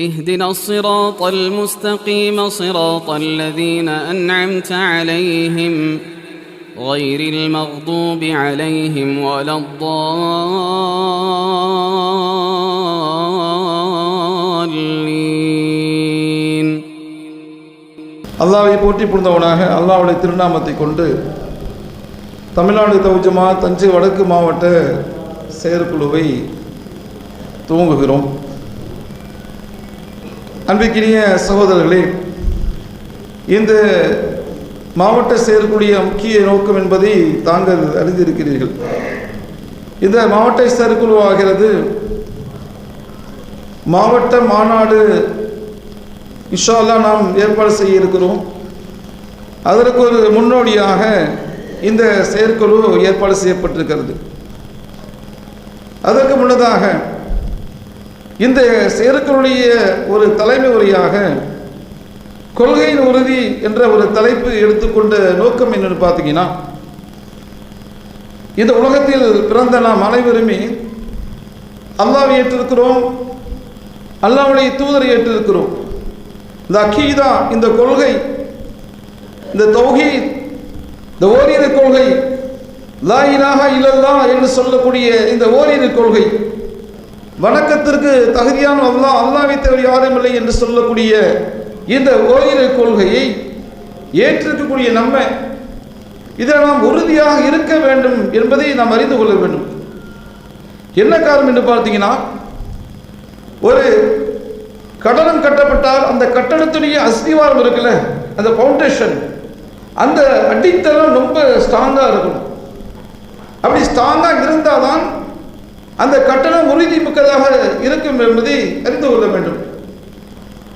اهدنا الصراط المستقيم صراط الذين انعمت عليهم غير المغضوب عليهم ولا الضالين அல்லாவை போற்றி புரிந்தவனாக அல்லாவுடைய திருநாமத்தை கொண்டு தமிழ்நாடு தவுஜமா தஞ்சை வடக்கு மாவட்ட செயற்குழுவை துவங்குகிறோம் அன்பிற்கினிய சகோதரர்களே இந்த மாவட்ட செயற்குடிய முக்கிய நோக்கம் என்பதை தாங்கள் அறிந்திருக்கிறீர்கள். இந்த மாவட்ட செயற்குழு ஆகிறது மாவட்ட மாநாடு. இஷாலா நாம் ஏற்பாடு செய்ய இருக்கிறோம். அதற்கு ஒரு முன்னோடியாக இந்த செயற்குழு ஏற்பாடு செய்யப்பட்டிருக்கிறது. அதற்கு முன்னதாக இந்த செயற்குழுடைய ஒரு தலைமை உரையாக கொள்கையின் உறுதி என்ற ஒரு தலைப்பு எடுத்துக்கொண்ட நோக்கம் என்னன்னு பார்த்தீங்கன்னா இந்த உலகத்தில் பிறந்த நாம் அனைவருமே அல்லாவை ஏற்றிருக்கிறோம் அல்லாவுடைய தூதரை ஏற்றிருக்கிறோம். இந்த அக்கீதா இந்த கொள்கை இந்த தௌஹி இந்த ஓரிரு கொள்கை லா இலாஹா இல்லல்லா என்று சொல்லக்கூடிய இந்த ஓரிரு கொள்கை வணக்கத்திற்கு தகுதியான அல்லா அல்லாவை தவிர யாரும் இல்லை என்று சொல்லக்கூடிய இந்த ஓரிரு கொள்கையை ஏற்றிருக்கக்கூடிய நம்ம இதில் நாம் உறுதியாக இருக்க வேண்டும் என்பதை நாம் அறிந்து கொள்ள வேண்டும். என்ன காரணம் என்று பார்த்தீங்கன்னா ஒரு கட்டணம் கட்டப்பட்டால் அந்த கட்டணத்துடைய அஸ்திவாரம் இருக்குல்ல அந்த ஃபவுண்டேஷன் அந்த அடித்தளம் ரொம்ப ஸ்ட்ராங்காக இருக்கணும். அப்படி ஸ்ட்ராங்காக இருந்தால் தான் அந்த கட்டணம் உறுதி மிக்கதாக இருக்கும் என்பதை அறிந்து கொள்ள வேண்டும்.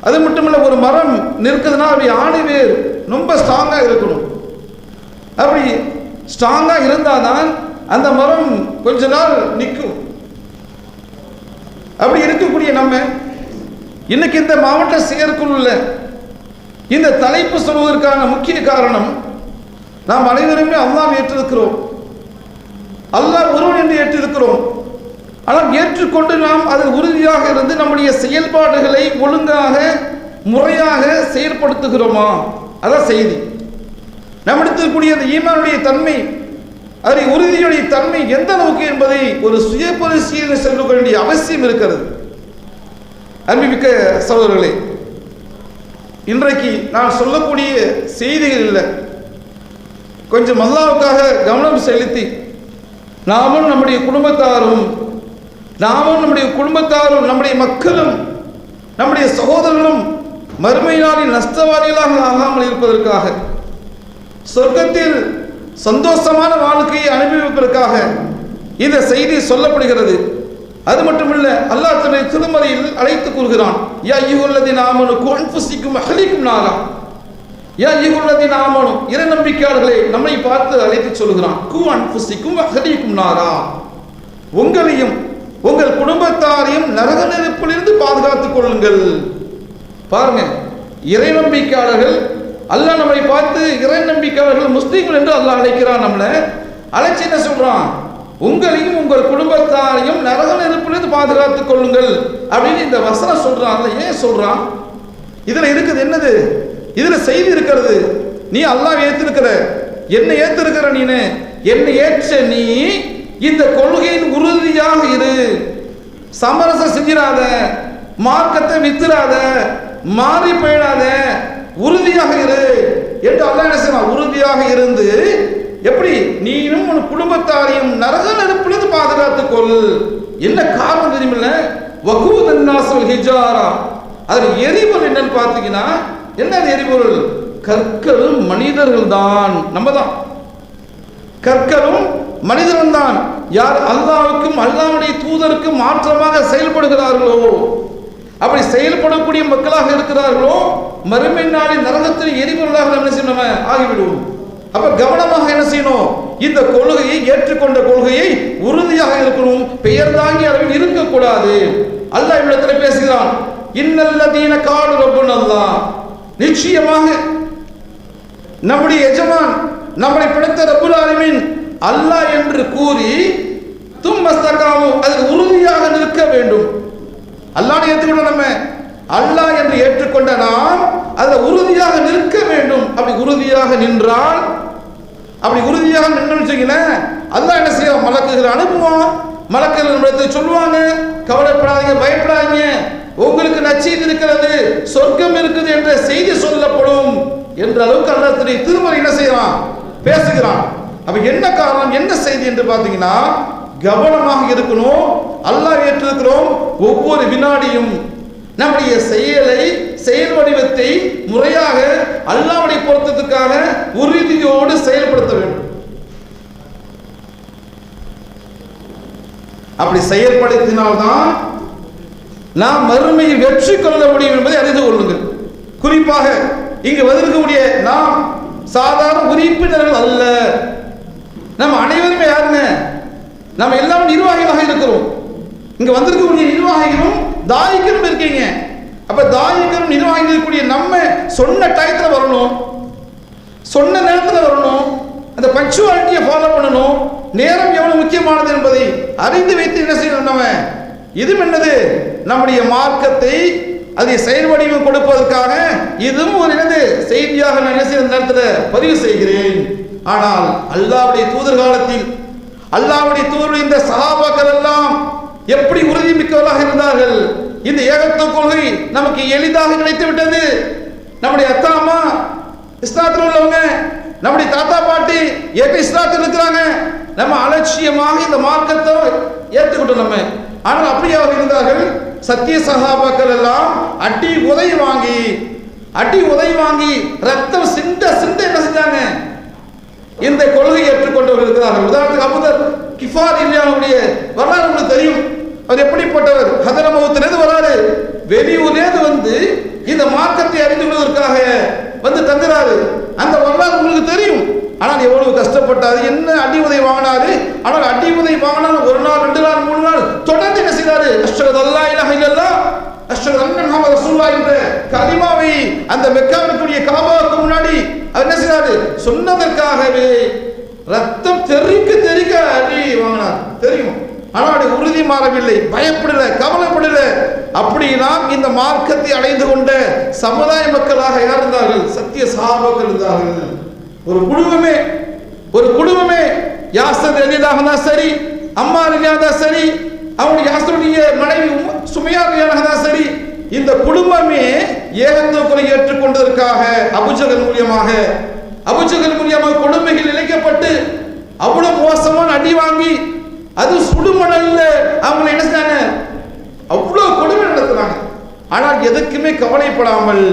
அது மட்டுமல்ல ஒரு மரம் நிற்குதுன்னா அப்படி ஆணி வேர் ரொம்ப ஸ்ட்ராங்காக இருக்கணும். அப்படி ஸ்ட்ராங்காக இருந்தால் தான் அந்த மரம் கொஞ்ச நாள் நிற்கும். அப்படி இருக்கக்கூடிய நம்ம இன்னைக்கு இந்த மாவட்ட செயற்குழுல இந்த தலைப்பு சொல்வதற்கான முக்கிய காரணம் நாம் அனைவருமே அல்லாஹ் ஏற்றிருக்கிறோம். அல்லாஹ் ஒருவன் என்று ஏற்றிருக்கிறோம். ஆனால் ஏற்றுக்கொண்டு நாம் அது உறுதியாக இருந்து நம்முடைய செயல்பாடுகளை ஒழுங்காக முறையாக செயல்படுத்துகிறோமா? அதான் செய்தி. நம்மிடத்திற்குரிய அந்த ஈமானுடைய தன்மை அதை உறுதியுடைய தன்மை எந்த அளவுக்கு என்பதை ஒரு சுய பரிசீலனை செல்ல வேண்டிய அவசியம் இருக்கிறது. அன்புமிக்க சகோதரர்களே இன்றைக்கு நான் சொல்லக்கூடிய செய்திகள் இல்லை. கொஞ்சம் அல்லாவுக்காக கவனம் செலுத்தி நாமும் நம்முடைய குடும்பத்தாரும் நாமும் நம்முடைய குடும்பத்தாரும் நம்முடைய மக்களும் நம்முடைய சகோதரர்களும் மறுமையினாலே நாளில் நஷ்டவாதிகளாக ஆகாமல் இருப்பதற்காக சொர்க்கத்தில் சந்தோஷமான வாழ்க்கையை அனுபவிப்பதற்காக இந்த செய்தி சொல்லப்படுகிறது. அது மட்டுமல்ல அல்லாஹ் தன்னுடைய திருமறையில் அழைத்து கூறுகிறான் யா யுகுல்லதி நாமனு குன்ஃபுசிக்கும் அகலிக்கும் நாரா. யா யுகுல்லதி நாமனும் இறை நம்பிக்கையாளர்களை நம்மை பார்த்து அழைத்து சொல்கிறான். கு அன்புசிக்கும் அகலிக்கும் நாரா. உங்களையும் உங்கள் குடும்பத்தாரையும் நரக நெருப்பிலிருந்து பாதுகாத்துக் கொள்ளுங்கள். பாருங்க இறை நம்பிக்கையாளர்கள் அல்லாஹ் நம்மை பார்த்து இறை நம்பிக்கையாளர்கள் முஸ்லீம்கள் என்று அல்லாஹ் அழைக்கிறான் நம்மளை. அழைச்சி என்ன சொல்றான்? உங்களையும் உங்கள் குடும்பத்தாரையும் நரக நெருப்பிலிருந்து பாதுகாத்துக் கொள்ளுங்கள் அப்படின்னு இந்த வசனம் சொல்றான். ஏன் சொல்றான்? இதுல இருக்குது என்னது? இதுல செய்தி இருக்கிறது. நீ அல்லாஹ் ஏத்திருக்கிற. என்னை ஏத்திருக்கிற நீனு? என்னை ஏற்ற நீ இந்த கொள்கையின் உறுதியாக இரு. சமரசம் செஞ்சிடாத மார்க்கத்தை வித்துறாத மாறி போயிடாத உறுதியாக இரு என்று அல்ல என்ன செய்வான்? உறுதியாக இருந்து எப்படி? நீயும் உன் குடும்பத்தாரையும் நரக நெருப்பிலிருந்து பாதுகாத்துக் கொள். என்ன காரணம் தெரியுமில்ல? வகூதன்னாசல் ஹிஜாரா. அதில் எரிபொருள் என்னன்னு பார்த்தீங்கன்னா என்ன எரிபொருள்? கற்களும் மனிதர்கள் தான் நம்ம தான் கற்களும் மனிதன் தான் யார் அல்லாவுக்கும் அல்லாவுடைய தூதருக்கும் மாற்றமாக செயல்படுகிறார்களோ? அப்படி செயல்படக்கூடிய மக்களாக இருக்கிறார்களோ? மறுமை நாளில் நரகத்தில் எரிபொருளாக என்ன செய்யணும்? ஆகிவிடுவோம். அப்ப கவனமாக என்ன செய்யணும்? இந்த கொள்கையை ஏற்றுக்கொண்ட கொள்கையை உறுதியாக இருக்கணும். பெயர் தாங்கி அளவில் இருக்கக்கூடாது. அல்லாஹ் இவ்விடத்தில் பேசுகிறான். இன்னல்லதீன காடு ரப்புன் அல்லாஹ். நிச்சயமாக நம்முடைய எஜமான் நம்மளை பிடித்த ரப்புல் ஆலமின் அல்லாஹ் என்று கூறி தும்மஸ்தகாமு அதுக்கு உறுதியாக நிற்க வேண்டும். அல்லாஹ் ஏற்றுக்கொள்ள நம்ம அல்லாஹ் என்று ஏற்றுக்கொண்ட நாம் அதை உறுதியாக நிற்க வேண்டும். அப்படி உறுதியாக நின்றால் அப்படி உறுதியாக நின்று வச்சுங்களேன் அல்லாஹ் என்ன செய்யும் மலக்குகளை அனுப்புவான். மலக்குகள் நம்மிடத்தை சொல்லுவாங்க. கவலைப்படாதீங்க பயப்படாதீங்க. உங்களுக்கு நச்சீது இருக்கிறது சொர்க்கம் இருக்குது என்ற செய்தி சொல்லப்படும். என்ற அளவுக்கு அல்லாஹ் திருமறை என்ன செய்யறான் பேசுகிறான். அப்ப என்ன காரணம்? என்ன செய்தி என்று பார்த்தீங்கன்னா கவனமாக இருக்கணும் அல்லாஹ் ஏற்றிருக்கிறோம் ஒவ்வொரு வினாடியும். நம்முடைய செயலை செயல் வடிவத்தை முறையாக அல்லாவுடைய பொருத்தத்துக்காக உறுதியோடு செயல்படுத்த வேண்டும். அப்படி செயல்படுத்தினால்தான் நாம் மறுமையில் வெற்றி கொள்ள முடியும் என்பதை அறிந்து கொள்ளுங்கள். குறிப்பாக இங்கு வந்திருக்கக்கூடிய நாம் சாதாரண உறுப்பினர்கள் அல்ல. நம்ம அனைவருமே யாருங்க? நம்ம எல்லாம் நிர்வாகிகளாக இருக்கிறோம். இங்க வந்திருக்கக்கூடிய நிர்வாகிகளும் தாயிக்கரும் இருக்கீங்க. அப்ப தாயிக்கரும் நிர்வாகிகள் இருக்கக்கூடிய நம்ம சொன்ன டயத்துல வரணும். சொன்ன நேரத்துல வரணும். அந்த பஞ்சுவாலிட்டியை ஃபாலோ பண்ணணும். நேரம் எவ்வளவு முக்கியமானது என்பதை அறிந்து வைத்து என்ன செய்யணும் நம்ம? இதுவும் என்னது? நம்முடைய மார்க்கத்தை அதை செயல் வடிவம் கொடுப்பதற்காக இதுவும் ஒரு என்னது? செய்தியாக நான் என்ன செய்ய நேரத்தில் பதிவு செய்கிறேன். ஆனால் அல்லாவுடைய தூதர் காலத்தில் அல்லாவுடைய தூதர் இந்த சகாபாக்கள் எல்லாம் எப்படி உறுதி மிக்கவராக இருந்தார்கள்? இந்த ஏகத்துவ கொள்கை நமக்கு எளிதாக கிடைத்து விட்டது. நம்முடைய அத்தா அம்மா இஸ்லாத்தில் உள்ளவங்க நம்முடைய தாத்தா பாட்டி எப்ப இஸ்லாத்தில் இருக்கிறாங்க. நம்ம அலட்சியமாக இந்த மார்க்கத்தை ஏற்றுக்கிட்டோம் நம்ம. ஆனால் அப்படி அவர் இருந்தார்கள் சத்திய சகாபாக்கள் எல்லாம் அடி உதவி வாங்கி அடி உதை வாங்கி ரத்தம் சிந்த சிந்த என்ன செஞ்சாங்க? இந்த கொள்கையை ஏற்றுக்கொண்டவர் இருக்கிறார்கள் உதாரணத்துக்கு அபுதர் கிஃபார் இல்லையாவுடைய வரலாறு உங்களுக்கு தெரியும். அவர் எப்படிப்பட்டவர்? ஹதரமௌத்திலிருந்து வராரு. வெளியூர்லேருந்து வந்து இந்த மார்க்கத்தை அறிந்து கொள்வதற்காக வந்து தங்குறாரு. அந்த வரலாறு உங்களுக்கு தெரியும். ஆனால் எவ்வளவு கஷ்டப்பட்டாரு? என்ன அடி உதை வாங்கினாரு? ஆனால் அடி உதை வாங்கினாலும் ஒரு நாள் ரெண்டு நாள் மூணு நாள் தொடர்ந்து என்ன செய்தாரு? அஷ்டகத் எல்லாம் இலஹ அஷ்ஹது அன்ன முஹம்மது ரசூலுல்லாஹ் என்ற கலிமாவை அந்த மெக்காவுக்குரிய காபாவுக்கு முன்னாடி அவர் என்ன செய்தாரு? சொன்னதற்காகவே ரத்தம் தெறிக்க தெறிக்க அடி வாங்கினார். தெரியும்? ஆனால் அப்படி உறுதி மாறவில்லை. பயப்படல கவலைப்படல. அப்படி நாம் இந்த மார்க்கத்தை அடைந்து கொண்ட சமுதாய மக்களாக யார் இருந்தார்கள்? சத்திய சாபாக்கள் இருந்தார்கள். ஒரு குடும்பமே ஒரு குடும்பமே யாசர் எளிதாக தான் சரி அம்மா ரலியாக தான் சரி அவனுடைய யாசருடைய மனைவி சுமையாமையாக தான் சரி. இந்த குடும்பமே ஏகத்துவ ஏற்றுக்கொண்டதற்காக அபுஜகல் மூலியமாக அபுஜகல் மூலியமாக கொடுமைகள் இழைக்கப்பட்டு அவ்வளவு மோசமான அடி வாங்கி அது சுடுமணல்ல. அவங்க என்ன செஞ்சாங்க அவ்வளவு கொடுமை நடத்துனாங்க ஆனால் எதுக்குமே கவலைப்படாமல்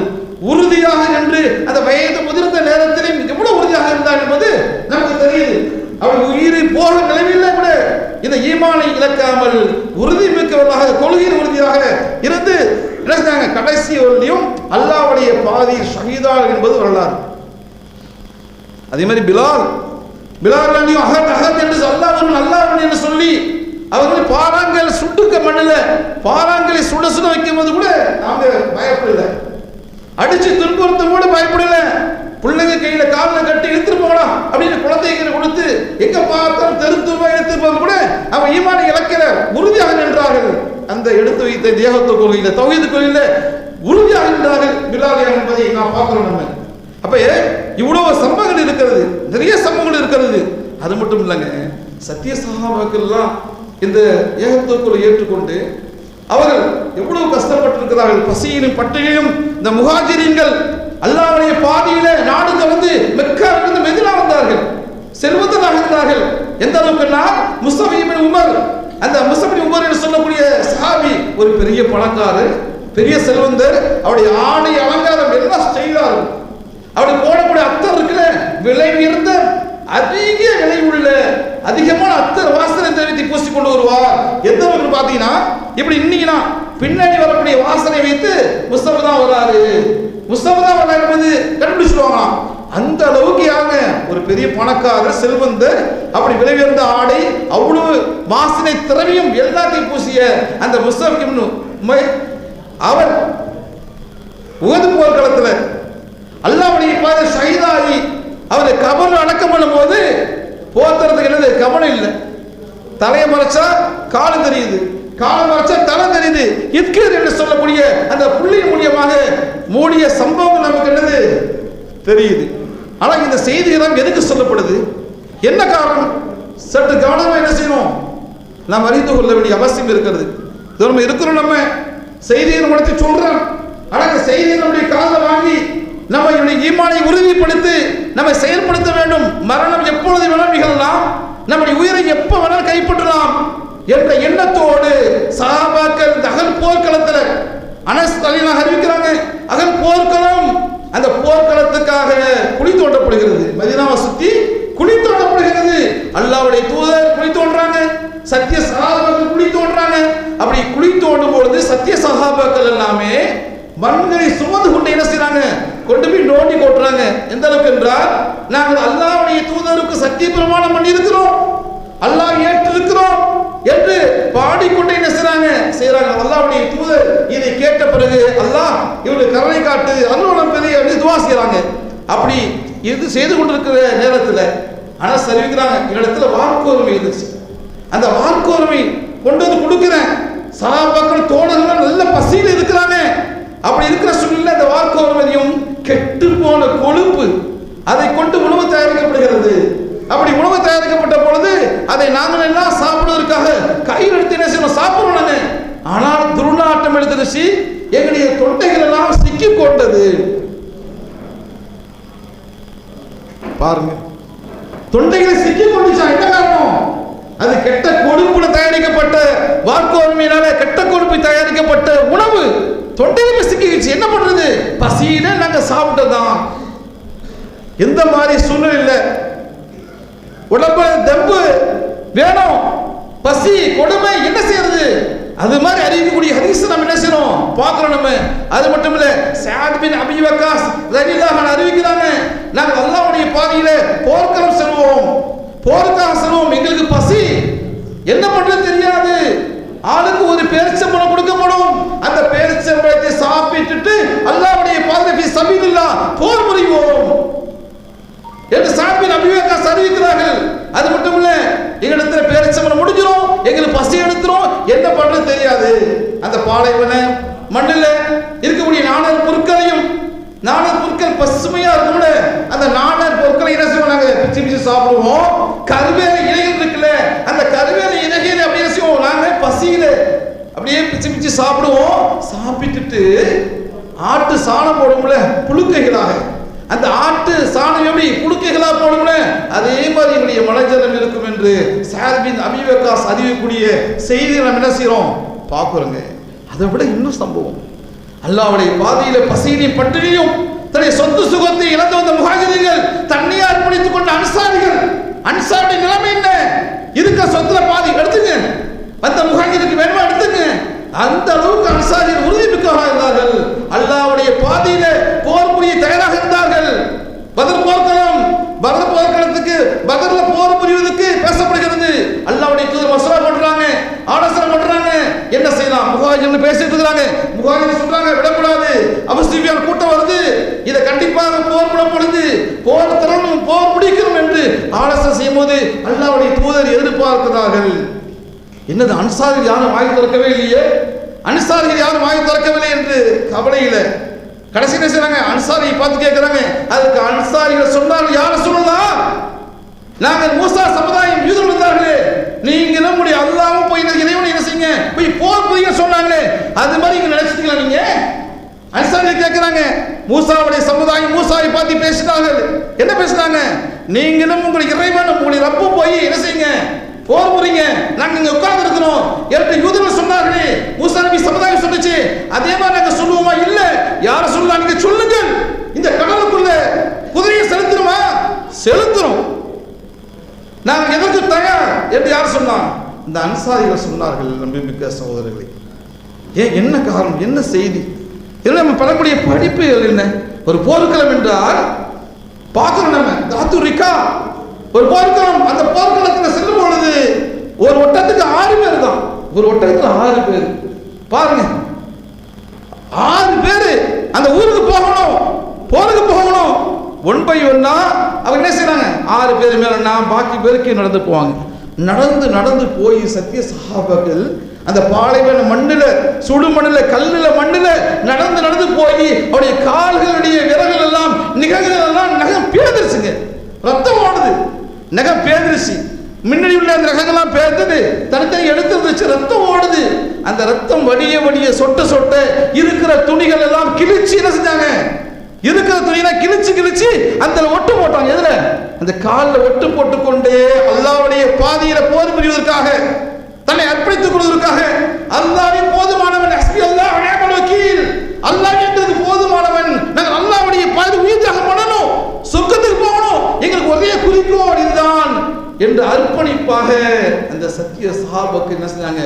உறுதியாக நின்று அந்த வயது முதிர்ந்த நேரத்திலே எவ்வளவு உறுதியாக இருந்தார் என்பது நமக்கு தெரியுது. அவள் உயிரை போக நிலைமையில் இந்த ஈமானை இழக்காமல் உறுதி மிக்கவர்களாக கொள்கையில் உறுதியாக இருந்து இழந்தாங்க. கடைசி வரலையும் அல்லாவுடைய பாதி ஷஹீதார் என்பது வரலாறு. அதே மாதிரி பிலால். பிலால் அலியும் அகத் அகத் என்று அல்லாஹ் அல்லாஹ் என்று சொல்லி அவர்கள் பாறாங்கல் சுட்டுக்க மண்ணில் பாறாங்கலை சுட சுட வைக்கும் போது கூட நாம பயப்படல. அடிச்சு துன்புறுத்தும் கூட பயப்படல. பிள்ளைங்க கையில காலில் கட்டி இழுத்துட்டு போகலாம் அப்படின்னு குழந்தைகளை கொடுத்து எங்க பார்த்தாலும் தெருத்துமா எடுத்து போது கூட அவன் ஈமானை இழக்கிற உறுதியாக நின்றார்கள். அந்த எடுத்து வைத்த தேகத்துவ கொள்கையில தௌஹீது கொள்கையில உறுதியாக நின்றார்கள் பிலாலியா என்பதை நாம் பார்க்கிறோம் நம்ம. அப்ப இவ்வளவு சம்பவங்கள் இருக்கிறது நிறைய சம்பவங்கள் இருக்கிறது. அது மட்டும் இல்லைங்க சத்திய சகாபாக்கள்லாம் இந்த ஏகத்துவக்குள்ள ஏற்றுக்கொண்டு அவர்கள் எவ்வளவு கஷ்டப்பட்டிருக்கிறார்கள். பசியிலும் பட்டியலும் இந்த முகாஜிரியங்கள் அல்லாவுடைய பாதையில நாடு கலந்து மெக்காவிலிருந்து மெதினா வந்தார்கள். செல்வந்தராக இருந்தார்கள் எந்த அளவுக்குன்னா முஸ்தபிபின் உமர் அந்த முஸ்தபின் உமர் என்று சொல்லக்கூடிய சாபி ஒரு பெரிய பணக்காரர் பெரிய செல்வந்தர் அவருடைய ஆடை அலங்காரம் எல்லாம் ஸ்டைலா இருக்கும் அப்படி போடக்கூடிய அத்தர் இருக்குல்ல விலை உயர்ந்த அதிக விலை உள்ள அதிகமான அத்தர் வாசனை தெரிவித்து பூசி கொண்டு வருவார். எந்த அளவுக்கு பார்த்தீங்கன்னா இப்படி இன்னைக்குனா பின்னாடி வரக்கூடிய வாசனை வைத்து முஸ்தபு தான் வராரு முஸ்தபா தான் என்பது கண்டுபிடிச்சிருவாங்களாம். அந்த அளவுக்கு யாங்க ஒரு பெரிய பணக்காரர் செல்வந்தர் அப்படி விலை உயர்ந்த ஆடை அவ்வளவு வாசனை திரவியம் எல்லாத்தையும் பூசிய அந்த முஸ்தபா அவர் உகது போர்க்களத்தில் அல்லாவுடைய பாதை சைதாகி அவரை கபர்ல அடக்கம் பண்ணும்போது போத்துறதுக்கு என்னது? கவனம் இல்லை. தலையை மறைச்சா காலு தெரியுது. காலை மறைச்சா தலை தெரியுது. இத்கீர் என்று சொல்லக்கூடிய அந்த புள்ளி மூலியமாக மூடிய சம்பவம் நமக்கு என்னது? தெரியுது. ஆனால் இந்த செய்தியெல்லாம் எதுக்கு சொல்லப்படுது? என்ன காரணம்? சற்று கவனமாக என்ன செய்யணும்? நாம் அறிந்து கொள்ள வேண்டிய அவசியம் இருக்கிறது. இது நம்ம இருக்கிறோம் நம்ம செய்தியை நம்மளுக்கு சொல்றோம். ஆனால் இந்த செய்தியை நம்முடைய காதில் வாங்கி நம்ம என்னுடைய ஈமானை உறுதிப்படுத்தி நம்ம செயல்படுத்த வேண்டும். மரணம் எப்பொழுது வேணாலும் நிகழலாம் நம்முடைய உயிரை எப்போ வேணாலும் கைப்பற்றலாம். என்ற எண்ணத்தோடு சஹாபாக்கள் இந்த அகல் போர்க்களத்தில் அனஸ் தலையிலாக அறிவிக்கிறாங்க. அகல் போர்க்களம் அந்த போர்க்களத்துக்காக குழி தோண்டப்படுகிறது. மதினாவை சுத்தி குழி தோண்டப்படுகிறது. அல்லாவுடைய தூதர் குழி தோன்றாங்க. சத்திய சகாபாக்கள் குழி தோன்றாங்க. அப்படி குழி தோண்டும் பொழுது சத்திய சகாபாக்கள் எல்லாமே மண்களை சுமந்து கொண்டு என்ன செய்யறாங்க கொண்டு போய் நோண்டி கொட்டுறாங்க. எந்த அளவுக்கு என்றால் நாங்கள் அல்லாவுடைய தூதருக்கு சத்திய பிரமாணம் பண்ணி இருக்கிறோம் அல்லாஹ் ஏற்று இருக்கிறோம் என்று பாடிக்கொண்டே என்ன செய்றாங்க செய்யறாங்க அல்லாவுடைய தூதர் இதை கேட்ட பிறகு அல்லாஹ் இவருக்கு கருணை காட்டு அருளம் பெரிய அப்படின்னு துவா செய்றாங்க அப்படி இது செய்து கொண்டிருக்கிற நேரத்தில் ஆனால் சரிவிக்கிறாங்க என்னிடத்துல வாக்குரிமை இருந்துச்சு. அந்த வாக்குரிமை கொண்டு வந்து கொடுக்குறேன் சகாபாக்கள் தோழர்கள் நல்ல பசியில் இருக்கிறாங்க. அப்படி இருக்கிற சூழ்நிலை அந்த வாக்குரிமையும் கெட்டு போன கொழுப்பு அதை கொண்டு உணவு தயாரிக்கப்படுகிறது அப்படி உணவு தயாரிக்கப்பட்ட பொழுது அதை நாங்கள் எல்லாம் சாப்பிடுவதற்காக கையில் எடுத்து என்ன செய்யணும் சாப்பிடுறோம் நாங்க. ஆனால் துர்நாட்டம் எங்களுடைய தொண்டைகள் எல்லாம் சிக்கி கொண்டது பாருங்க. தொண்டைகளை சிக்கி கொண்டுச்சா என்ன காரணம்? அது கெட்ட கொழுப்புல தயாரிக்கப்பட்ட வார்க்கோன்மையினால கெட்ட கொழுப்பு தயாரிக்கப்பட்ட உணவு. தொண்டையில சிக்கிச்சு என்ன பண்றது? பசியில நாங்க சாப்பிட்டதான் எந்த மாதிரி சூழ்நிலை உடம்புல தெம்பு வேணும் பசி கொடுமை என்ன செய்யறது? அது மாதிரி அறிவிக்கக்கூடிய ஹதீஸ் நம்ம என்ன செய்யறோம்? பார்க்கிறோம் நம்ம. அது மட்டும் இல்ல சாத் பின் அபி வக்காஸ் ரலியல்லாஹு அறிவிக்கிறாங்க. நாங்கள் அல்லாஹ்வுடைய பாதையில போர்க்களம் செல்வோம். போருக்காக செல்வோம். எங்களுக்கு பசி. என்ன பண்றது தெரியாது. ஆளுக்கு ஒரு பேரிச்சம்பழம் கொடுக்கப்படும். அந்த பேரிச்சம்பழத்தை சாப்பிட்டுட்டு அல்லாஹ்வுடைய பாதையை சபீலில்லா போர் புரிவோம். என்று சாப்பின் அபிவேகாஸ் அறிவிக்கிறார்கள். அது மட்டும் இல்ல எங்களிடத்துல பேரிச்சம்பழம் முடிஞ்சிடும் எங்களுக்கு பசி எடுத்துரும். என்ன பண்றது தெரியாது. அந்த பாலைவன மண்ணில் இருக்கக்கூடிய நாணர் பொருட்களையும் நாணர் பொருட்கள் பசுமையா இருக்கும்ல அந்த நாணர் பொருட்களை என்ன செய்வோம் நாங்க? பிச்சு பிச்சு சாப்பிடுவோம். கருவேல இலைகள் இருக்குல்ல அந்த கருவேல இலைகள் அப்படியே செய்வோம்? நாங்க பசியில அப்படியே பிச்சு பிச்சு சாப்பிடுவோம். சாப்பிட்டுட்டு ஆட்டு சாணம் போடும்ல புழுக்கைகளாக. அந்த ஆட்டு சாணம் எப்படி? புழுக்கைகளாக போடும்ல அதே மாதிரி என்னுடைய மனஜலம் இருக்கும் என்று சார்பின் அபிவேகாஸ் அறிவிக்கூடிய செய்தி நாம் என்ன செய்கிறோம் பார்க்குறோங்க. அதை விட இன்னும் சம்பவம். அல்லாவுடைய பாதையில பசியினை பட்டினியும் தன்னுடைய சொத்து சுகத்தை இழந்து வந்த முகாஜிரிகள் தண்ணியை அர்ப்பணித்துக் கொண்ட அன்சாரிகள். அன்சாருடைய நிலைமை என்ன? இருக்க சொத்துல பாதி எடுத்துங்க. அந்த முகாஜிருக்கு வேணுமா எடுத்துங்க? அந்த அளவுக்கு அன்சாரிகள் உறுதிமிக்கவராக இருந்தார்கள். அல்லாவுடைய பாதையில போர் புரிய தயாராக இருந்தார்கள். பதில் போர்க்களம் பதில் போர் பகர்ல போர் புரிவதற்கு பேசப்படுகிறது. அல்லாவுடைய தூதர் மசரா பண்றாங்க ஆலோசனை பண்றாங்க என்ன செய்யலாம்? முகாஜன் பேசிட்டு இருக்கிறாங்க. முகாஜன் சொல்றாங்க விடக்கூடாது. அவசியம் கூட்டம் வருது. இதை கண்டிப்பாக போர் புலம் பொழுது போர் தரணும் போர் முடிக்கணும் என்று ஆலோசனை செய்யும் போது அல்லாவுடைய தூதர் எதிர்பார்க்கிறார்கள். என்னது அன்சாரில் யாரும் வாய் திறக்கவே இல்லையே? அன்சாரிகள் யாரும் வாய் திறக்கவில்லை என்று கவலையில கடைசி என்ன செய்யறாங்க அன்சாரியை பார்த்து கேட்கிறாங்க. அதுக்கு அன்சாரிகள் சொன்னால் யாரை சொல்லலாம்? நாங்கள் மூசா சமுதாயம் யூதர் இருந்தார்களே நீங்க நம்முடைய அல்லாவும் போய் இதை இறைவனை என்ன செய்யுங்க? போய் போர் புரிய சொன்னாங்களே. அது மாதிரி இங்க நினைச்சிட்டீங்களா நீங்க? அன்சாரி கேட்கிறாங்க மூசாவுடைய சமுதாயம் மூசாவை பார்த்து பேசினார்கள். என்ன பேசினாங்க? நீங்களும் உங்களுடைய இறைவன் உங்களுடைய ரப்பு போய் என்ன செய்யுங்க? போர் புரியுங்க நாங்க இங்க உட்கார்ந்து இருக்கிறோம். என்று யூதர்கள் சொன்னார்களே. மூசா நபி சமுதாயம் சொல்லுச்சு அதே மாதிரி நாங்க சொல்லுவோமா? இல்ல. யார சொல்லலாம் நீங்க சொல்லுங்கள். இந்த கடலுக்குள்ள குதிரையை செலுத்தணுமா? செலுத்துறோம் நாங்கள் எதற்கு தயார்? என்று யார் சொன்னான்? இந்த அன்சாரிகள் சொன்னார்கள் நம்பிமிக்க சகோதரர்களை. ஏன் என்ன காரணம்? என்ன செய்தி? இதில் நம்ம படக்கூடிய படிப்புகள் என்ன? ஒரு போர்க்களம் என்றால் பார்க்கணும் நம்ம தாத்துரிக்கா ஒரு போர்க்களம் அந்த போர்க்களத்தில் செல்லும் பொழுது ஒரு ஒட்டத்துக்கு ஆறு பேர் தான். ஒரு ஒட்டகத்தில் ஆறு பேர். பாருங்க. ஆறு பேர் அந்த ஊருக்கு போகணும் போருக்கு போகணும். ஒன் பை ஒன்னா அவங்க என்ன செய்யறாங்க ஆறு பேர் மேலன்னா பாக்கி பேருக்கு நடந்து போவாங்க நடந்து நடந்து போய் சத்திய சஹாபாக்கள் அந்த பாலைவன மண்ணில் சுடு மண்ணில் கல்லுல மண்ணில் நடந்து நடந்து போய் அவருடைய கால்களுடைய விரல்கள் எல்லாம் நிகழ்கள் எல்லாம் நகம் பேர்ந்துருச்சுங்க ரத்தம் ஓடுது நகம் பேர்ந்துருச்சு முன்னாடி உள்ள அந்த நகங்கள்லாம் பேர்ந்தது தனித்தனி எடுத்து வந்துச்சு ரத்தம் ஓடுது அந்த ரத்தம் வடிய வடிய சொட்ட சொட்ட இருக்கிற துணிகள் எல்லாம் கிழிச்சு என்ன செஞ்சாங்க இருக்கிற துணியெல்லாம் கிழிச்சு கிழிச்சு அந்த ஒட்டு போட்டாங்க. எதுல? அந்த காலில் ஒட்டு போட்டுக்கொண்டே அல்லாவுடைய பாதையில போர் புரிவதற்காக தன்னை அர்ப்பணித்துக் கொள்வதற்காக அல்லாவே போதுமானவன் ஹஸ்பி அல்லாஹ் வக்கீல். அல்லாஹ் என்றது போதுமானவன் நாங்கள் அல்லாவுடைய பாதை உயிர் பண்ணணும் சொர்க்கத்துக்கு போகணும் எங்களுக்கு ஒரே குறிக்கோள் இதுதான் என்று அர்ப்பணிப்பாக அந்த சத்திய சாபக்கு என்ன செஞ்சாங்க?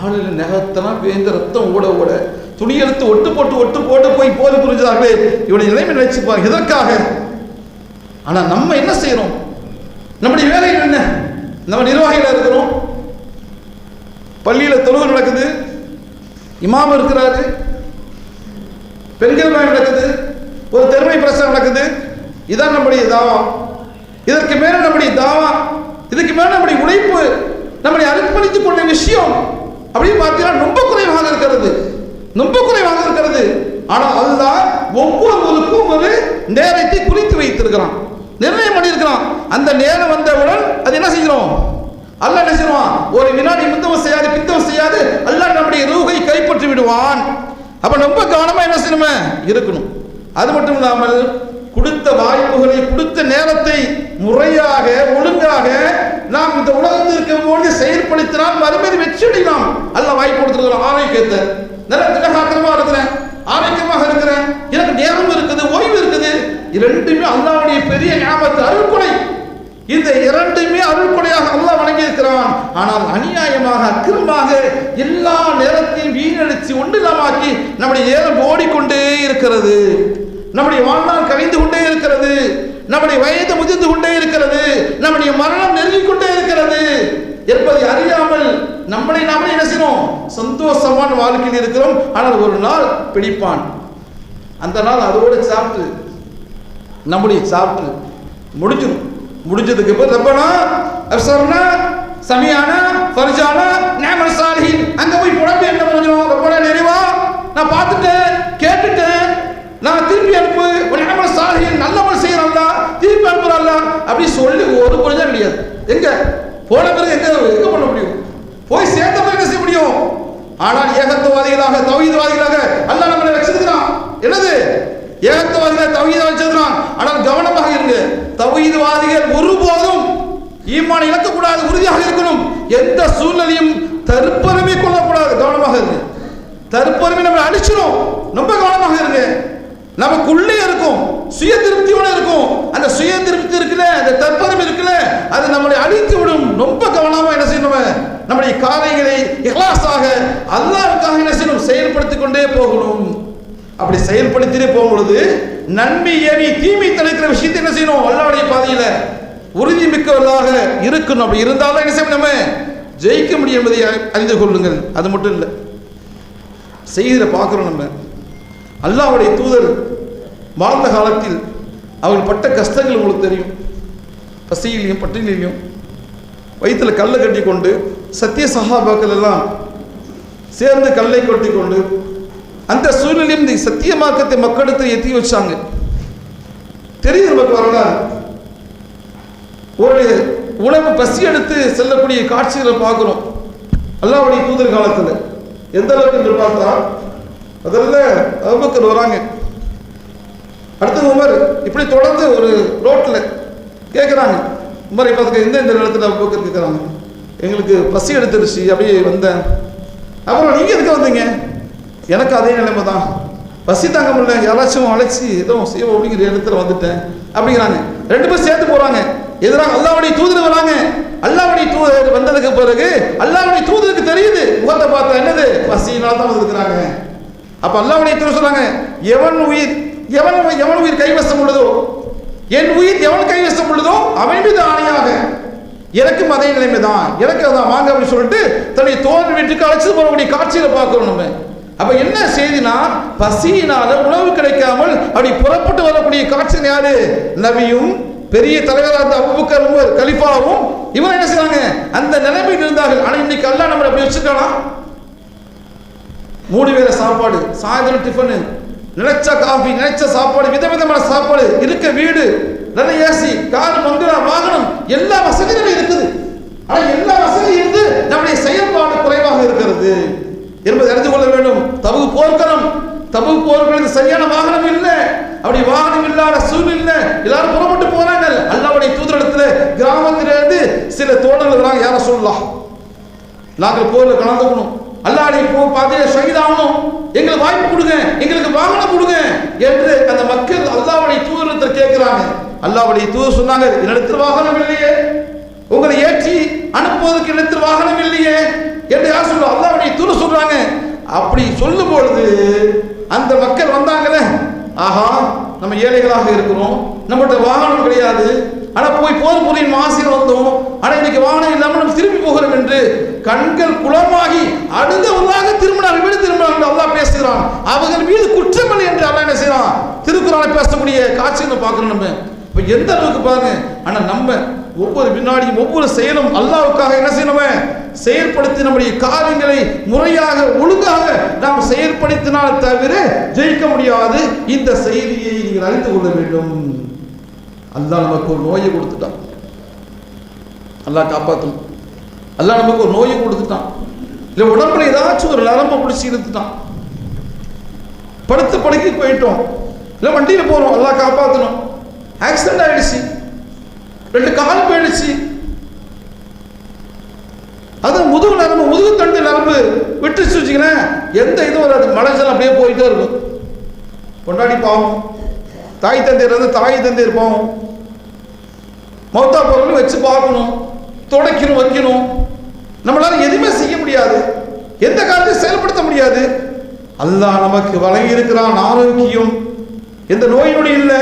காலில் நகத்தெல்லாம் வேந்த ரத்தம் ஓட ஓட துணி எடுத்து ஒட்டு போட்டு ஒட்டு போட்டு போய் போது புரிஞ்சார்களே இவனை நிலைமை நினைச்சுப்பாங்க எதற்காக? ஆனால் நம்ம என்ன செய்யறோம்? நம்முடைய வேலைகள் என்ன? நம்ம நிர்வாகிகள் இருக்கிறோம்? பள்ளியில் தொழுவு நடக்குது இமாம் இருக்கிறாரு பெண்கள் நடக்குது ஒரு தெருமை பிரசனம் நடக்குது. இதான் நம்முடைய தாவா. இதற்கு மேலே நம்முடைய தாவா இதுக்கு மேலே நம்முடைய உழைப்பு நம்முடைய அர்ப்பணித்துக் கொண்ட விஷயம். அப்படின்னு பார்த்தீங்கன்னா ரொம்ப குறைவாக இருக்கிறது. ரொம்ப குறைவாக இருக்கிறது. ஆனால் அதுதான் ஒவ்வொருவருக்கும் ஒரு நேரத்தை குறித்து வைத்திருக்கிறான். நிர்ணயம் பண்ணியிருக்கிறான். அந்த நேரம் வந்தவுடன் அது என்ன செய்கிறோம்? அல்ல என்ன செய்வான்? ஒரு வினாடி முந்தவும் செய்யாது பித்தவும் செய்யாது அல்ல நம்முடைய ரூகை கைப்பற்றி விடுவான். அப்ப ரொம்ப கவனமா என்ன செய்யணுமே? இருக்கணும். அது மட்டும் இல்லாமல் கொடுத்த வாய்ப்புகளை கொடுத்த நேரத்தை முறையாக ஒழுங்காக நாம் இந்த உலகத்தில் இருக்கும் போது செயல்படுத்தினால் மறுபடி வெற்றி அல்ல வாய்ப்பு கொடுத்துருக்கிறோம் ஆரோக்கியத்தை நல்ல திடகாத்திரமா இருக்கிறேன் ஆரோக்கியமாக இருக்கிறேன் எனக்கு நேரம் இருக்குது ஓய்வு இருக்குது. இரண்டுமே அல்லாவுடைய பெரிய ஞாபகத்து அருள்கொடை இந்த இரண்டுமே அருள்கொடையாக அல்லாஹ் வழங்கியிருக்கிறான். ஆனால் அநியாயமாக அக்கிரமாக எல்லா நேரத்தையும் வீணடிச்சு ஒன்றிலமாக்கி நம்முடைய நேரம் ஓடிக்கொண்டே இருக்கிறது. நம்முடைய வாழ்நாள் கவிந்து கொண்டே இருக்கிறது. நம்முடைய வயது முதிர்ந்து கொண்டே இருக்கிறது. நம்முடைய மரணம் நெருங்கிக் கொண்டே இருக்கிறது. என்பதை அறியாமல் நம்மளை நாமளே என்ன செய்யணும் சந்தோஷமான வாழ்க்கையில் இருக்கிறோம். ஆனால் ஒரு நாள் பிடிப்பான். அந்த நாள் அதோடு சாப்பிட்டு நம்முடைய சாப்பிட்டு முடிஞ்சிடும் முடிஞ்சதுக்கு பிறகு ரப்பனா அப்சர்னா சமியானா ஃபர்ஜானா நிஅமல் சாலிஹின் அங்கே போய் புடம்பு என்ன பண்ணணும் ரப்பனா நிறைவா நான் பார்த்துட்டேன் கேட்டுட்டேன். நான் திருப்பி அனுப்பு நிஅமல் சாலிஹின் நல்லவன் செய்யறல்ல திருப்பி அனுப்புறல்ல அப்படி சொல்லி ஒரு புரிஞ்சா கிடையாது. எங்க? போன பிறகு எங்க எங்க பண்ண முடியும்? போய் சேர்ந்த பிறகு என்ன செய்ய முடியும்? ஆனால் ஏகத்துவாதிகளாக தௌஹீத்வாதிகளாக அல்ல நம்மளை வச்சிருக்கிறான் என்னது? ஏகத்துவாதிகளை தௌஹீத வச்சிருக்கிறான் ஆனால் கவனமாக இருங்க. தௌஹீத்வாதிகள் ஒருபோதும் ஈமான் இழக்கக்கூடாது உறுதியாக இருக்கணும். எந்த சூழ்நிலையும் தற்பெருமை கொள்ளக்கூடாது. கவனமாக இருங்க. தற்பெருமை நம்மளை அடிச்சிடும் ரொம்ப கவனமாக இருங்க. நமக்குள்ளே இருக்கும். சுய திருப்தியோட இருக்கும். அந்த சுய திருப்தி இருக்குல்ல அந்த தற்பதம் இருக்குல்ல அது நம்மளை அழித்து விடும் ரொம்ப கவனமா என்ன செய்யணும் நம்முடைய காரியங்களை இஹ்லாஸாக அல்லாவுக்காக என்ன செய்யணும்? செயல்படுத்திக் கொண்டே போகணும். அப்படி செயல்படுத்திட்டே போகும் பொழுது நன்மை ஏவி தீமை தடுக்கிற விஷயத்தை என்ன செய்யணும்? அல்லாவுடைய பாதையில உறுதி மிக்கவர்களாக இருக்கணும். அப்படி இருந்தாலும் என்ன செய்யணும் நம்ம? ஜெயிக்க முடியும் என்பதை அறிந்து கொள்ளுங்கள். அது மட்டும் இல்லை. செய்கிற பார்க்குறோம் நம்ம. அல்லாவுடைய தூதர் வாழ்ந்த காலத்தில் அவர்கள் பட்ட கஷ்டங்கள் உங்களுக்கு தெரியும். பசியிலையும் பட்டினிலையும் வயிற்றுல கல்லை கட்டி கொண்டு சத்திய சகாபாக்கள் எல்லாம் சேர்ந்து கல்லை கொட்டி கொண்டு அந்த சூழ்நிலையும் இந்த சத்தியமாக்கத்தை மக்களுக்கு எத்தி வச்சாங்க. தெரியுது நமக்கு வரலாம் ஒரு உணவு பசி எடுத்து செல்லக்கூடிய காட்சிகளை பார்க்குறோம். அல்லாவுடைய தூதர் காலத்தில். எந்த அளவுக்கு என்று பார்த்தா அதில் அபுபக்கர் வராங்க. அடுத்தது உமர். இப்படி தொடர்ந்து ஒரு ரோட்டில் கேட்குறாங்க உமர் இப்போ அதுக்கு எந்த இந்த இடத்துல அபுபக்கர் கேட்குறாங்க எங்களுக்கு பசி எடுத்துருச்சு அப்படியே வந்தேன். அப்புறம் நீங்கள் எதுக்கு வந்தீங்க? எனக்கு அதே நிலைமை தான். பசி தாங்க முடியல யாராச்சும் அழைச்சி ஏதோ செய்வோம் அப்படிங்கிற இடத்துல வந்துட்டேன் அப்படிங்கிறாங்க. ரெண்டு பேரும் சேர்த்து போகிறாங்க எதிராக அல்லாவுடைய தூதர் வராங்க. அல்லாவுடைய தூதர் வந்ததுக்கு பிறகு அல்லாவுடைய தூதருக்கு தெரியுது முகத்தை பார்த்தா என்னது? பசியினால தான் வந்திருக்கிறாங்க. அப்ப அல்லாவுடைய தூதர் சொன்னாங்க? எவன் உயிர் எவன் எவன் உயிர் கைவசம் உள்ளதோ? என் உயிர் எவன் கைவசம் உள்ளதோ அவன் மீது ஆணையாக. எனக்கும் அதே நிலைமை தான். எனக்கு அதான் வாங்க அப்படின்னு சொல்லிட்டு தன்னுடைய தோழர் வீட்டுக்கு அழைச்சிட்டு போகக்கூடிய காட்சியில் பார்க்கணும் நம்ம. அப்ப என்ன செய்தினா பசியினால உணவு கிடைக்காமல் அப்படி புறப்பட்டு வரக்கூடிய காட்சி யாரு? நபியும் பெரிய தலைவராக இருந்த அபுபக்கர் கலிஃபாவும் இவங்க என்ன செய்யறாங்க அந்த நிலைமையில் இருந்தார்கள் ஆனா இன்னைக்கு அல்ல நம்மளை அப்படி வச்சிருக்கானா? மூணு வேலை சாப்பாடு சாயந்தரம் டிஃபனு நினைச்ச காஃபி நினைச்ச சாப்பாடு விதவிதமான சாப்பாடு. இருக்க வீடு நல்ல ஏசி கார் மங்களா வாகனம் எல்லா வசதிகளும் இருக்குது. ஆனால் எல்லா வசதியும் இருந்து நம்முடைய செயல்பாடு குறைவாக இருக்கிறது. என்பதை அறிந்து கொள்ள வேண்டும். தபு போர்க்களம் தபு போர்களுக்கு சரியான வாகனம் இல்லை. அப்படி வாகனம் இல்லாத சூழ்நிலை எல்லாரும் புறப்பட்டு போறாங்க அல்லாவுடைய தூதரிடத்துல கிராமத்திலிருந்து சில தோழர்கள் யாரை சொல்லலாம் நாங்கள் போரில் கலந்துக்கணும் அல்லாடி போ பார்த்து சகிதாகணும் எங்களுக்கு வாய்ப்பு கொடுங்க எங்களுக்கு வாகனம் கொடுங்க என்று அந்த மக்கள் அல்லாவுடைய தூதரத்தில் கேட்கிறாங்க. அல்லாவுடைய தூதர் சொன்னாங்க என்னிடத்தில் வாகனம் இல்லையே. உங்களை ஏற்றி அனுப்புவதற்கு என்னிடத்தில் வாகனம் இல்லையே. என்று யார் சொல்லுவோம் அல்லாவுடைய தூதர் சொல்றாங்க. அப்படி சொல்லும் பொழுது அந்த மக்கள் வந்தாங்களே. ஆஹா நம்ம ஏழைகளாக இருக்கிறோம். நம்மகிட்ட வாகனம் கிடையாது. ஆனா போய் போர் புரியும் ஆசையில் வந்தோம். ஆனா இன்னைக்கு வாகனம் இல்லாமல் நம்ம திரும்பி போகிறோம் என்று கண்கள் குளமாகி அடுத்தவர்களாக திரும்பினார்கள் வீடு திரும்பினார்கள் அல்லாஹ் பேசுகிறான். அவர்கள் மீது குற்றமில்லை என்று அல்லாஹ் என்ன செய்யறான் திருக்குறளை பேசக்கூடிய காட்சிகளை பார்க்கணும் நம்ம. இப்ப எந்த அளவுக்கு பாருங்க. ஆனா நம்ம ஒவ்வொரு வினாடியும் ஒவ்வொரு செயலும் அல்லாவுக்காக என்ன செய்யணும் செயல்படுத்தி நம்முடைய காரியங்களை முறையாக ஒழுங்காக நாம் செயல்படுத்தினால் தவிர ஜெயிக்க முடியாது. இந்த செய்தியை நீங்கள் அறிந்து கொள்ள வேண்டும். அல்லா நமக்கு ஒரு நோயை கொடுத்துட்டான். அல்லா காப்பாற்றணும் அல்லா நமக்கு ஒரு நோயை கொடுத்துட்டான். இல்லை உடம்புல ஏதாச்சும் ஒரு நரம்பை பிடிச்சி இருந்துட்டான். படுத்து படுக்கி போயிட்டோம். இல்லை வண்டியில் போகிறோம் அல்லா காப்பாற்றணும் ஆக்சிடென்ட் ஆயிடுச்சு. ரெண்டு கால் போயிடுச்சு. அது முதுகு நரம்பு முதுகு தண்டு நரம்பு விட்டுச்சு வச்சுக்கிறேன் எந்த இதுவும் வராது. மலைச்சல் அப்படியே போயிட்டே இருக்கும். கொண்டாடி பாவம். தாய் தந்தையர் வந்து தாய் தந்தையர் பாவம். மௌத்தா பொருள் வச்சு பார்க்கணும் துடைக்கணும் வைக்கணும். நம்மளால எதுவுமே செய்ய முடியாது. எந்த காலத்தையும் செயல்படுத்த முடியாது. அல்லாஹ் நமக்கு வழங்கி இருக்கிறான் ஆரோக்கியம். எந்த நோயினுடைய இல்லை.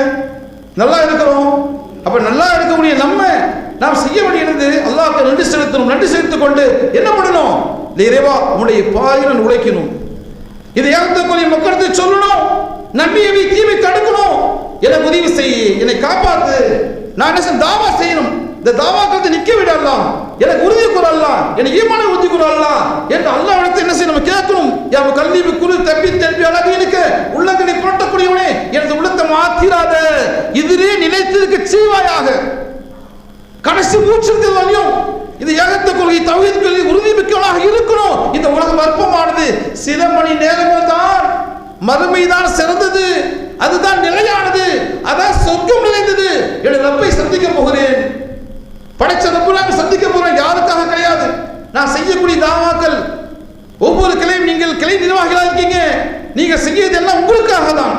நல்லா இருக்கிறோம். அப்ப நல்லா இருக்கக்கூடிய நம்ம நாம் செய்ய வேண்டியது அல்லாஹ்க்கு நன்றி செலுத்தணும். நன்றி செலுத்திக் கொண்டு என்ன பண்ணணும்? நிறைவா இறைவா உன்னுடைய பாதையில் உழைக்கணும். இதை ஏகத்தக்கூடிய மக்களுக்கு சொல்லணும். நன்மையை தீமை தடுக்கணும். எனக்கு உதவி செய் என்னை காப்பாத்து. நான் என்ன செய்ய தாவா செய்யணும். இந்த தாவாக்களை நிக்க விடலாம் எனக்கு உறுதி கூறலாம் எனக்கு ஈமான உறுதி கூறலாம் என்று அல்லாஹ் இடத்தை என்ன செய்ய நம்ம கேட்கணும். என் கல்வி குழு தப்பி தப்பி அழகு இருக்க உள்ளங்களை புரட்டக்கூடியவனே எனது உள்ளத்தை மாத்திராத. இதிலே நிலைத்திருக்க சீவாயாக. கடைசி மூச்சு வரையும் இது ஏகத்த கொள்கை தவிர்த்து உறுதி மிக்கவனாக இருக்கணும். இந்த உலகம் அற்பமானது. சில மணி நேரங்கள் தான் மறுமைதான் சிறந்தது. அதுதான் நிலையானது. அதான் சொர்க்கம் நிறைந்தது என் ரப்பை சந்திக்க போகிறேன். படைச்ச ரப்பு நான் சந்திக்க போறேன். யாருக்காக கிடையாது. நான் செய்யக்கூடிய தாவாக்கள். ஒவ்வொரு கிளையும் நீங்கள் கிளை நிர்வாகிகளாக இருக்கீங்க. நீங்கள் செய்யறது எல்லாம் உங்களுக்காக தான்.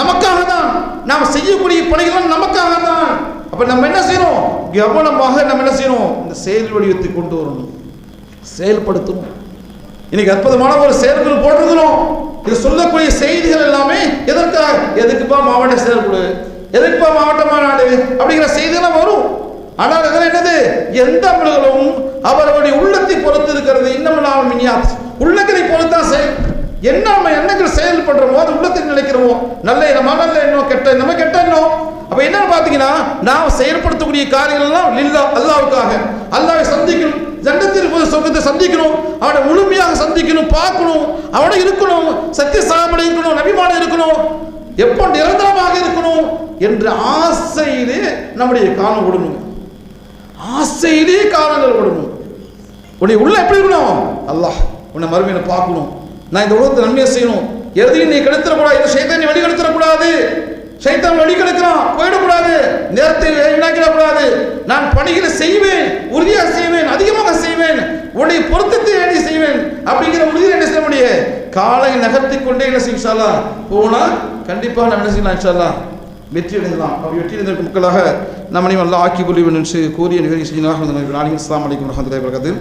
நமக்காக தான் நாம் செய்யக்கூடிய பணிகள் நமக்காக தான். அப்போ நம்ம என்ன செய்யணும் கவனமாக நம்ம என்ன செய்யணும் இந்த செயல் வடிவத்தை கொண்டு வரணும். செயல்படுத்தணும். இன்னைக்கு அற்புதமான ஒரு செயல்கள் போட்டிருக்கிறோம். இது சொல்லக்கூடிய செய்திகள் எல்லாமே எதற்காக எதுக்குப்பா மாவட்ட செயல்படு எதுக்குப்பா மாவட்ட மாநாடு? அப்படிங்கிற செய்திகள்லாம் வரும். ஆனால் இதில் என்னது? எந்த அமல்களும் அவர்களுடைய உள்ளத்தை பொறுத்து இருக்கிறது. இன்னும் நாம் மினியாத் உள்ளங்களை பொறுத்தான் செயல் என்ன நம்ம எண்ணங்கள் செயல்படுறோமோ அது உள்ளத்தில் நினைக்கிறோமோ நல்ல எண்ணமா நல்ல எண்ணம் கெட்ட எண்ணமா கெட்ட எண்ணம் அப்ப என்னன்னு பாத்தீங்கன்னா நாம் செயல்படுத்தக்கூடிய காரியங்கள் எல்லாம் லில்லா அல்லாவுக்காக. அல்லாவை சந்திக்கணும் ஜண்டத்தில் போய் சொர்க்கத்தை சந்திக்கணும் அவனை முழுமையாக சந்திக்கணும் பார்க்கணும் அவனை இருக்கணும் சத்திய சாமனை இருக்கணும் நபிமான இருக்கணும் எப்போ நிரந்தரமாக இருக்கணும் என்ற ஆசையிலே நம்முடைய காலம் விடணும் ஆசையிலே காலங்கள் விடணும் உன்னை உள்ள எப்படி இருக்கணும்? அல்லாஹ் உன்னை மறுமையில பார்க்கணும். நான் இந்த உலகத்தை நன்மையை செய்யணும். எதையும் நீ கெடுத்துடக்கூடாது இந்த சைத்தான் நீ வழி கெடுத்துடக்கூடாது சைத்தான் வழி கெடுக்கிறான் போயிடக்கூடாது. நேரத்தை வீணாக்கிடக்கூடாது. நான் பணிகளை செய்வேன். உறுதியாக செய்வேன். அதிகமாக செய்வேன். உன்னை பொருத்தத்தை வேண்டி செய்வேன். அப்படிங்கிற உறுதியை என்ன செய்ய முடியும்? காலை நகர்த்தி கொண்டே என்ன செய்யும் போனால் கண்டிப்பாக நம்ம என்ன செய்யலாம் இன்ஷா வெற்றி அடைந்தலாம் அப்படி வெற்றி அடைந்த மக்களாக நம்மளையும் எல்லாம் ஆக்கி கொள்ளுவன் என்று கூறிய நிகழ்ச்சி செய்யலாம் அஸ்லாம் வலைக்கம் வரமத்துல்லாஹி வரகாத்து